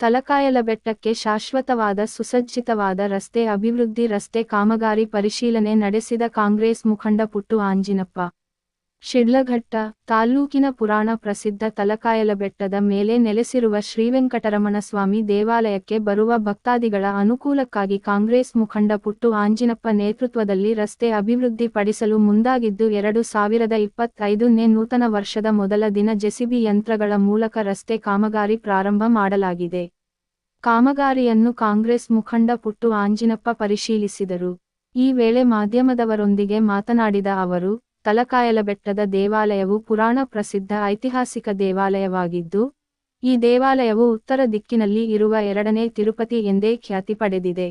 ತಲಕಾಯಲ ಬೆಟ್ಟಕ್ಕೆ ಶಾಶ್ವತವಾದ ಸುಸಜ್ಜಿತವಾದ ರಸ್ತೆ ಅಭಿವೃದ್ಧಿ ರಸ್ತೆ ಕಾಮಗಾರಿ ಪರಿಶೀಲನೆ ನಡೆಸಿದ ಕಾಂಗ್ರೆಸ್ ಮುಖಂಡ ಪುಟ್ಟು ಆಂಜಿನಪ್ಪ. ಶಿಡ್ಲಘಟ್ಟ ತಾಲ್ಲೂಕಿನ ಪುರಾಣ ಪ್ರಸಿದ್ಧ ತಲಕಾಯಲ ಬೆಟ್ಟದ ಮೇಲೆ ನೆಲೆಸಿರುವ ಶ್ರೀವೆಂಕಟರಮಣ ಸ್ವಾಮಿ ದೇವಾಲಯಕ್ಕೆ ಬರುವ ಭಕ್ತಾದಿಗಳ ಅನುಕೂಲಕ್ಕಾಗಿ ಕಾಂಗ್ರೆಸ್ ಮುಖಂಡ ಪುಟ್ಟು ಆಂಜಿನಪ್ಪ ನೇತೃತ್ವದಲ್ಲಿ ರಸ್ತೆ ಅಭಿವೃದ್ಧಿ ಪಡಿಸಲು ಮುಂದಾಗಿದ್ದು ಎರಡು ಸಾವಿರದ ಇಪ್ಪತ್ತೈದನೇ ನೂತನ ವರ್ಷದ ಮೊದಲ ದಿನ ಜೆಸಿಬಿ ಯಂತ್ರಗಳ ಮೂಲಕ ರಸ್ತೆ ಕಾಮಗಾರಿ ಪ್ರಾರಂಭ ಮಾಡಲಾಗಿದೆ. ಕಾಮಗಾರಿಯನ್ನು ಕಾಂಗ್ರೆಸ್ ಮುಖಂಡ ಪುಟ್ಟು ಆಂಜಿನಪ್ಪ ಪರಿಶೀಲಿಸಿದರು. ಈ ವೇಳೆ ಮಾಧ್ಯಮದವರೊಂದಿಗೆ ಮಾತನಾಡಿದ ಅವರು ತಲಕಾಯಲ ಬೆಟ್ಟದ ದೇವಾಲಯವು ಪುರಾಣ ಪ್ರಸಿದ್ಧ ಐತಿಹಾಸಿಕ ದೇವಾಲಯವಾಗಿದ್ದು, ಈ ದೇವಾಲಯವು ಉತ್ತರ ದಿಕ್ಕಿನಲ್ಲಿ ಇರುವ ಎರಡನೇ ತಿರುಪತಿ ಎಂದೇ ಖ್ಯಾತಿ ಪಡೆದಿದೆ.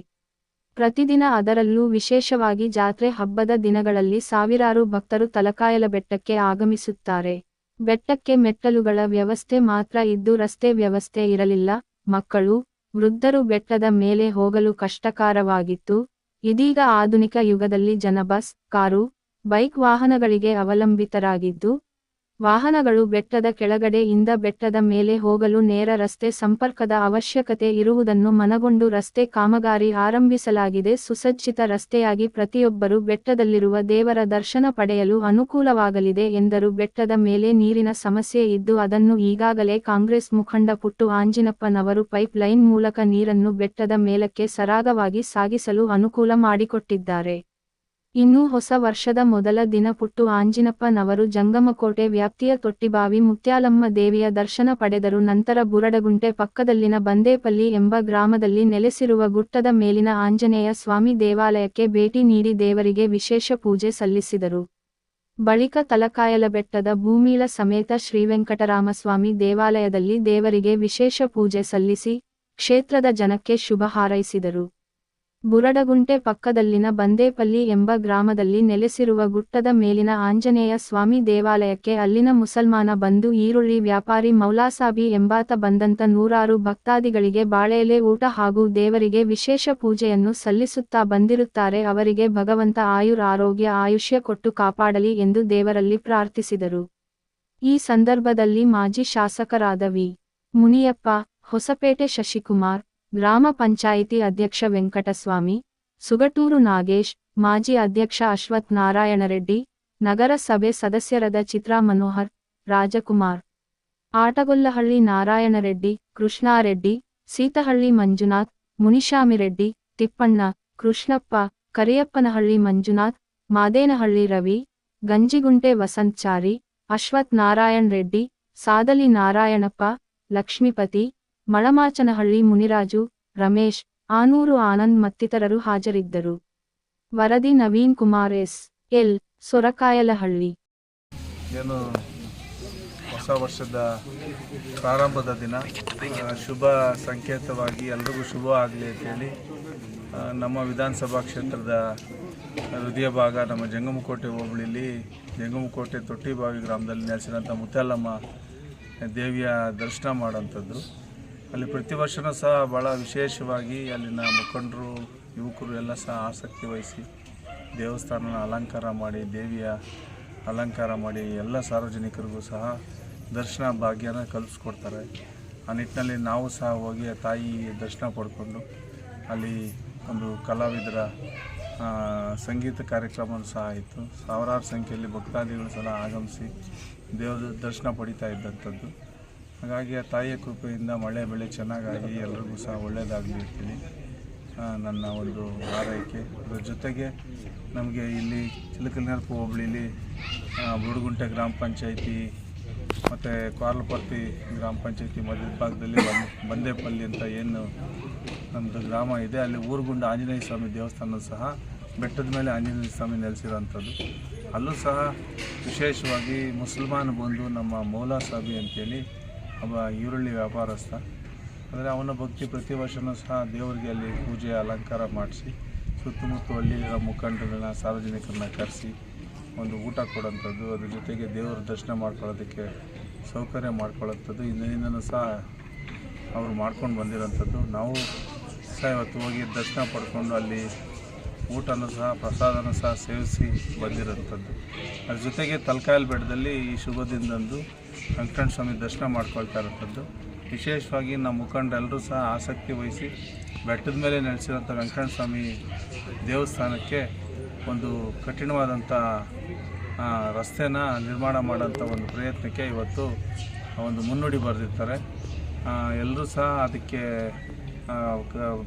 ಪ್ರತಿದಿನ ಅದರಲ್ಲೂ ವಿಶೇಷವಾಗಿ ಜಾತ್ರೆ ಹಬ್ಬದ ದಿನಗಳಲ್ಲಿ ಸಾವಿರಾರು ಭಕ್ತರು ತಲಕಾಯಲ ಬೆಟ್ಟಕ್ಕೆ ಆಗಮಿಸುತ್ತಾರೆ. ಬೆಟ್ಟಕ್ಕೆ ಮೆಟ್ಟಲುಗಳ ವ್ಯವಸ್ಥೆ ಮಾತ್ರ ಇದ್ದು ರಸ್ತೆ ವ್ಯವಸ್ಥೆ ಇರಲಿಲ್ಲ. ಮಕ್ಕಳು, ವೃದ್ಧರು ಬೆಟ್ಟದ ಮೇಲೆ ಹೋಗಲು ಕಷ್ಟಕರವಾಗಿತ್ತು. ಇದೀಗ ಆಧುನಿಕ ಯುಗದಲ್ಲಿ ಜನ ಬಸ್, ಕಾರು ಬೈಕ್ ವಾಹನಗಳಿಗೆ ಅವಲಂಬಿತರಾಗಿದ್ದು, ವಾಹನಗಳು ಬೆಟ್ಟದ ಕೆಳಗಡೆಯಿಂದ ಬೆಟ್ಟದ ಮೇಲೆ ಹೋಗಲು ನೇರ ರಸ್ತೆ ಸಂಪರ್ಕದ ಅವಶ್ಯಕತೆ ಇರುವುದನ್ನು ಮನಗೊಂಡು ರಸ್ತೆ ಕಾಮಗಾರಿ ಆರಂಭಿಸಲಾಗಿದೆ. ಸುಸಜ್ಜಿತ ರಸ್ತೆಯಾಗಿ ಪ್ರತಿಯೊಬ್ಬರು ಬೆಟ್ಟದಲ್ಲಿರುವ ದೇವರ ದರ್ಶನ ಪಡೆಯಲು ಅನುಕೂಲವಾಗಲಿದೆ ಎಂದರು. ಬೆಟ್ಟದ ಮೇಲೆ ನೀರಿನ ಸಮಸ್ಯೆ ಇದ್ದು ಅದನ್ನು ಈಗಾಗಲೇ ಕಾಂಗ್ರೆಸ್ ಮುಖಂಡ ಪುಟ್ಟು ಆಂಜಿನಪ್ಪನವರು ಪೈಪ್ ಲೈನ್ ಮೂಲಕ ನೀರನ್ನು ಬೆಟ್ಟದ ಮೇಲಕ್ಕೆ ಸರಾಗವಾಗಿ ಸಾಗಿಸಲು ಅನುಕೂಲ ಮಾಡಿಕೊಟ್ಟಿದ್ದಾರೆ. ಇನ್ನು ಹೊಸ ವರ್ಷದ ಮೊದಲ ದಿನ ಪುಟ್ಟು ಆಂಜಿನಪ್ಪನವರು ಜಂಗಮಕೋಟೆ ವ್ಯಾಪ್ತಿಯ ತೊಟ್ಟಿಬಾವಿ ಮುತ್ಯಾಲಮ್ಮ ದೇವಿಯ ದರ್ಶನ ಪಡೆದರು. ನಂತರ ಬುರಡಗುಂಟೆ ಪಕ್ಕದಲ್ಲಿನ ಬಂದೇಪಲ್ಲಿ ಎಂಬ ಗ್ರಾಮದಲ್ಲಿ ನೆಲೆಸಿರುವ ಗುಟ್ಟದ ಮೇಲಿನ ಆಂಜನೇಯ ಸ್ವಾಮಿ ದೇವಾಲಯಕ್ಕೆ ಭೇಟಿ ನೀಡಿ ದೇವರಿಗೆ ವಿಶೇಷ ಪೂಜೆ ಸಲ್ಲಿಸಿದರು. ಬಳಿಕ ತಲಕಾಯಲ ಬೆಟ್ಟದ ಭೂಮೀಳ ಸಮೇತ ಶ್ರೀವೆಂಕಟರಾಮಸ್ವಾಮಿ ದೇವಾಲಯದಲ್ಲಿ ದೇವರಿಗೆ ವಿಶೇಷ ಪೂಜೆ ಸಲ್ಲಿಸಿ ಕ್ಷೇತ್ರದ ಜನಕ್ಕೆ ಶುಭ ಹಾರೈಸಿದರು. ಬುರಡಗುಂಟೆ ಪಕ್ಕದಲ್ಲಿನ ಬಂದೇಪಲ್ಲಿ ಎಂಬ ಗ್ರಾಮದಲ್ಲಿ ನೆಲೆಸಿರುವ ಗುಟ್ಟದ ಮೇಲಿನ ಆಂಜನೇಯ ಸ್ವಾಮಿ ದೇವಾಲಯಕ್ಕೆ ಅಲ್ಲಿನ ಮುಸಲ್ಮಾನ ಬಂದು ಈರುಳ್ಳಿ ವ್ಯಾಪಾರಿ ಮೌಲಾಸಾಬಿ ಎಂಬಾತ ಬಂದಂತ ನೂರಾರು ಭಕ್ತಾದಿಗಳಿಗೆ ಬಾಳೆಲೆ, ಊಟ ಹಾಗೂ ದೇವರಿಗೆ ವಿಶೇಷ ಪೂಜೆಯನ್ನು ಸಲ್ಲಿಸುತ್ತಾ ಬಂದಿರುತ್ತಾರೆ. ಅವರಿಗೆ ಭಗವಂತ ಆಯುರ್ ಆರೋಗ್ಯ, ಆಯುಷ್ಯ ಕೊಟ್ಟು ಕಾಪಾಡಲಿ ಎಂದು ದೇವರಲ್ಲಿ ಪ್ರಾರ್ಥಿಸಿದರು. ಈ ಸಂದರ್ಭದಲ್ಲಿ ಮಾಜಿ ಶಾಸಕರಾದ ವಿ. ಮುನಿಯಪ್ಪ, ಹೊಸಪೇಟೆ ಶಶಿಕುಮಾರ್ ಗ್ರಾಮ ಪಂಚಾಯಿತಿ ಅಧ್ಯಕ್ಷ ವೆಂಕಟಸ್ವಾಮಿ ಸುಗಟೂರು ನಾಗೇಶ್ ಮಾಜಿ ಅಧ್ಯಕ್ಷ ಅಶ್ವಥ್ ನಾರಾಯಣರೆಡ್ಡಿ ನಗರಸಭೆ ಸದಸ್ಯರಾದ ಚಿತ್ರಾ ಮನೋಹರ್ ರಾಜಕುಮಾರ್ ಆಟಗೊಲ್ಲಹಳ್ಳಿ ನಾರಾಯಣರೆಡ್ಡಿ ಕೃಷ್ಣಾರೆಡ್ಡಿ ಸೀತಹಳ್ಳಿ ಮಂಜುನಾಥ್ ಮುನಿಶಾಮಿರೆಡ್ಡಿ ತಿಪ್ಪಣ್ಣ ಕೃಷ್ಣಪ್ಪ ಕರಿಯಪ್ಪನಹಳ್ಳಿ ಮಂಜುನಾಥ್ ಮಾದೇನಹಳ್ಳಿ ರವಿ ಗಂಜಿಗುಂಟೆ ವಸಂತ್ಚಾರಿ ಅಶ್ವಥ್ ನಾರಾಯಣ್ ರೆಡ್ಡಿ ಸಾದಲಿ ನಾರಾಯಣಪ್ಪ ಲಕ್ಷ್ಮೀಪತಿ ಮಳಮಾಚನಹಳ್ಳಿ ಮುನಿರಾಜು, ರಮೇಶ್, ಆನೂರು ಆನಂದ್ ಮತ್ತಿತರರು ಹಾಜರಿದ್ದರು. ವರದಿ ನವೀನ್ ಕುಮಾರ್ ಎಸ್, ಎಲ್, ಸೊರಕಾಯಲಹಳ್ಳಿ. ಏನು ಹೊಸ ವರ್ಷದ ಪ್ರಾರಂಭದ ದಿನ. ಶುಭ ಸಂಕೇತವಾಗಿ ಎಲ್ರಿಗೂ ಶುಭ ಆಗಲಿ ಅಂತೇಳಿ ನಮ್ಮ ವಿಧಾನಸಭಾ ಕ್ಷೇತ್ರದ ಹೃದಯ ಭಾಗ ನಮ್ಮ ಜಂಗಮಕೋಟೆ ಹೋಬಳಿಲಿ, ಜಂಗಮಕೋಟೆ ತೊಟ್ಟಿಬಾವಿ ಗ್ರಾಮದಲ್ಲಿ ನೆಲೆಸಿದಂಥ ಮುತ್ತಲ್ಲಮ್ಮ ದೇವಿಯ ದರ್ಶನ ಮಾಡೋಂಥದ್ದು ಅಲ್ಲಿ ಪ್ರತಿ ವರ್ಷವೂ ಸಹ ಭಾಳ ವಿಶೇಷವಾಗಿ ಅಲ್ಲಿನ ಮುಖಂಡರು, ಯುವಕರು ಎಲ್ಲ ಸಹ ಆಸಕ್ತಿ ವಹಿಸಿ ದೇವಸ್ಥಾನನ ಅಲಂಕಾರ ಮಾಡಿ, ದೇವಿಯ ಅಲಂಕಾರ ಮಾಡಿ ಎಲ್ಲ ಸಾರ್ವಜನಿಕರಿಗೂ ಸಹ ದರ್ಶನ ಭಾಗ್ಯನ ಕಲ್ಪಿಸ್ಕೊಡ್ತಾರೆ. ಆ ನಿಟ್ಟಿನಲ್ಲಿ ನಾವು ಸಹ ಹೋಗಿ ತಾಯಿ ದರ್ಶನ ಪಡ್ಕೊಂಡು ಅಲ್ಲಿ ಒಂದು ಕಲಾವಿದರ ಸಂಗೀತ ಕಾರ್ಯಕ್ರಮ ಸಹ ಆಯಿತು. ಸಾವಿರಾರು ಸಂಖ್ಯೆಯಲ್ಲಿ ಭಕ್ತಾದಿಗಳು ಸಹ ಆಗಮಿಸಿ ದೇವರ ದರ್ಶನ ಪಡಿತಾ ಇದ್ದಂಥದ್ದು. ಹಾಗಾಗಿ ಆ ತಾಯಿಯ ಕೃಪೆಯಿಂದ ಮಳೆ, ಬೆಳೆ ಚೆನ್ನಾಗಾಗಿ ಎಲ್ರಿಗೂ ಸಹ ಒಳ್ಳೆಯದಾಗಲಿ ಇರ್ತೀನಿ ನನ್ನ ಒಂದು ಆರೈಕೆ ಅದರ ಜೊತೆಗೆ ನಮಗೆ ಇಲ್ಲಿ ಚಿಲಕಲ್ನರ್ಪು ಹೋಬಳಿಲಿ ಬುಡುಗುಂಟೆ ಗ್ರಾಮ ಪಂಚಾಯಿತಿ ಮತ್ತು ಕಾರ್ಲಪರ್ತಿ ಗ್ರಾಮ ಪಂಚಾಯಿತಿ ಮಧ್ಯದ ಭಾಗದಲ್ಲಿ ಬಂದ್, ಬಂದೇಪಲ್ಲಿ ಅಂತ ಏನು ನಮ್ಮದು ಗ್ರಾಮ ಇದೆ. ಅಲ್ಲಿ ಊರುಗುಂಡ ಆಂಜನೇಯ ಸ್ವಾಮಿ ದೇವಸ್ಥಾನ ಸಹ ಬೆಟ್ಟದ ಮೇಲೆ ಆಂಜನೇಯ ಸ್ವಾಮಿ ನೆಲೆಸಿರೋಂಥದ್ದು ಅಲ್ಲೂ ಸಹ ವಿಶೇಷವಾಗಿ ಮುಸಲ್ಮಾನ್ ಬಂದು ನಮ್ಮ ಮೌಲಾ ಸಾಬಿ ಅಂತೇಳಿ ಒಬ್ಬ ಈರುಳ್ಳಿ ವ್ಯಾಪಾರಸ್ಥ. ಅಂದರೆ ಅವನ ಭಕ್ತಿ ಪ್ರತಿ ವರ್ಷವೂ ಸಹ ದೇವರಿಗೆ ಅಲ್ಲಿ ಪೂಜೆ, ಅಲಂಕಾರ ಮಾಡಿಸಿ ಸುತ್ತಮುತ್ತ ಹಳ್ಳಿಗಳ ಮುಖಂಡರನ್ನ ಸಾರ್ವಜನಿಕರನ್ನ ಕರೆಸಿ ಒಂದು ಊಟ ಕೊಡೋಂಥದ್ದು ಅದ್ರ ಜೊತೆಗೆ ದೇವರ ದರ್ಶನ ಮಾಡ್ಕೊಳ್ಳೋದಕ್ಕೆ ಸೌಕರ್ಯ ಮಾಡ್ಕೊಳ್ಳೋಂಥದ್ದು ಹಿಂದಿನಿಂದನೂ ಸಹ ಅವರು ಮಾಡ್ಕೊಂಡು ಬಂದಿರೋಂಥದ್ದು. ನಾವು ಸಹ ಇವತ್ತು ಹೋಗಿ ದರ್ಶನ ಪಡ್ಕೊಂಡು ಅಲ್ಲಿ ಊಟನೂ ಸಹ, ಪ್ರಸಾದನೂ ಸಹ ಸೇವಿಸಿ ಬಂದಿರೋಂಥದ್ದು. ಅದ್ರ ಜೊತೆಗೆ ತಲಕಾಯಲ್ ಬೆಟ್ಟದಲ್ಲಿ ಈ ಶುಭ ವೆಂಕಟರಮಣ ಸ್ವಾಮಿ ದರ್ಶನ ಮಾಡ್ಕೊಳ್ತಾ ಇರೋಂಥದ್ದು. ವಿಶೇಷವಾಗಿ ನಮ್ಮ ಮುಖಂಡರೆಲ್ಲರೂ ಸಹ ಆಸಕ್ತಿ ವಹಿಸಿ ಬೆಟ್ಟದ ಮೇಲೆ ನೆಲೆಸಿರೋಂಥ ವೆಂಕಟ ಸ್ವಾಮಿ ದೇವಸ್ಥಾನಕ್ಕೆ ಒಂದು ಕಠಿಣವಾದಂಥ ರಸ್ತೆನ ನಿರ್ಮಾಣ ಮಾಡೋಂಥ ಒಂದು ಪ್ರಯತ್ನಕ್ಕೆ ಇವತ್ತು ಒಂದು ಮುನ್ನುಡಿ ಬರೆದಿರ್ತಾರೆ. ಎಲ್ಲರೂ ಸಹ ಅದಕ್ಕೆ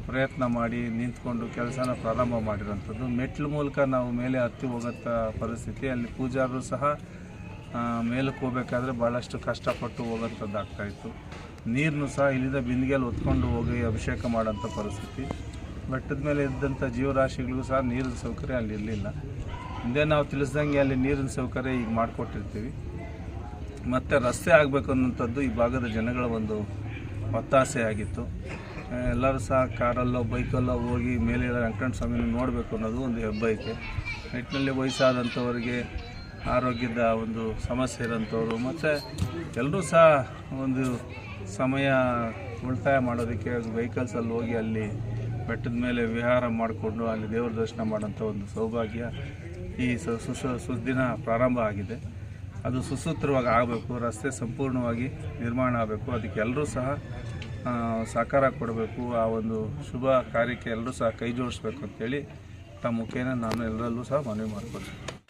ಪ್ರಯತ್ನ ಮಾಡಿ ನಿಂತ್ಕೊಂಡು ಕೆಲಸನ ಪ್ರಾರಂಭ ಮಾಡಿರೋಂಥದ್ದು ಮೆಟ್ಲು ಮೂಲಕ ನಾವು ಮೇಲೆ ಹತ್ತಿ ಹೋಗೋಂಥ ಪರಿಸ್ಥಿತಿ, ಅಲ್ಲಿ ಪೂಜಾರರು ಸಹ ಮೇಲಕ್ಕೆ ಹೋಗ್ಬೇಕಾದ್ರೆ ಭಾಳಷ್ಟು ಕಷ್ಟಪಟ್ಟು ಹೋಗೋಂಥದ್ದು ಆಗ್ತಾಯಿತ್ತು ನೀರನ್ನು ಸಹ ಇಲ್ಲಿಂದ ಬಿಂದಿಗೆಯಲ್ಲಿ ಹೊತ್ಕೊಂಡು ಹೋಗಿ ಅಭಿಷೇಕ ಮಾಡೋಂಥ ಪರಿಸ್ಥಿತಿ. ಬೆಟ್ಟದ ಮೇಲೆ ಇದ್ದಂಥ ಜೀವರಾಶಿಗಳಿಗೂ ಸಹ ನೀರಿನ ಸೌಕರ್ಯ ಅಲ್ಲಿ ಇರಲಿಲ್ಲ. ಹಿಂದೆ ನಾವು ತಿಳಿಸ್ದಂಗೆ ಅಲ್ಲಿ ನೀರಿನ ಸೌಕರ್ಯ ಈಗ ಮಾಡಿಕೊಟ್ಟಿರ್ತೀವಿ. ಮತ್ತು ರಸ್ತೆ ಆಗಬೇಕು ಅನ್ನೋಂಥದ್ದು ಈ ಭಾಗದ ಜನಗಳ ಒಂದು ಒತ್ತಾಸೆ ಆಗಿತ್ತು ಎಲ್ಲರೂ ಸಹ ಕಾರಲ್ಲೋ, ಬೈಕಲ್ಲೋ ಹೋಗಿ ಮೇಲೆ ಇರೋ ವೆಂಕಟರಮಣ ಸ್ವಾಮಿನ ನೋಡಬೇಕು ಅನ್ನೋದು ಒಂದು ಹೆಬ್ಬೈಕೆ. ನಿಟ್ಟಿನಲ್ಲಿ ವಯಸ್ಸಾದಂಥವರಿಗೆ ಆರೋಗ್ಯದ ಒಂದು ಸಮಸ್ಯೆ ಇರೋಂಥವ್ರು. ಮತ್ತು ಎಲ್ಲರೂ ಸಹ ಒಂದು ಸಮಯ ಉಳಿತಾಯ ಮಾಡೋದಕ್ಕೆ ವೆಹಿಕಲ್ಸಲ್ಲಿ ಹೋಗಿ ಅಲ್ಲಿ ಬೆಟ್ಟದ ಮೇಲೆ ವಿಹಾರ ಮಾಡಿಕೊಂಡು ಅಲ್ಲಿ ದೇವ್ರ ದರ್ಶನ ಮಾಡೋಂಥ ಒಂದು ಸೌಭಾಗ್ಯ ಈ ಸು ಸುಸ ಸುದ್ದಿನ ಪ್ರಾರಂಭ ಆಗಿದೆ. ಅದು ಸುಸೂತ್ರವಾಗಿ ಆಗಬೇಕು, ರಸ್ತೆ ಸಂಪೂರ್ಣವಾಗಿ ನಿರ್ಮಾಣ ಆಗಬೇಕು. ಅದಕ್ಕೆ ಎಲ್ಲರೂ ಸಹ ಸಹಕಾರ ಕೊಡಬೇಕು. ಆ ಒಂದು ಶುಭ ಕಾರ್ಯಕ್ಕೆ ಎಲ್ಲರೂ ಸಹ ಕೈ ಜೋಡಿಸ್ಬೇಕು ಅಂತೇಳಿ ತಮ್ಮ ಮುಖೇನ ನಾನು ಎಲ್ಲರಲ್ಲೂ ಸಹ ಮನವಿ ಮಾಡ್ಕೊಳ್ತೀನಿ.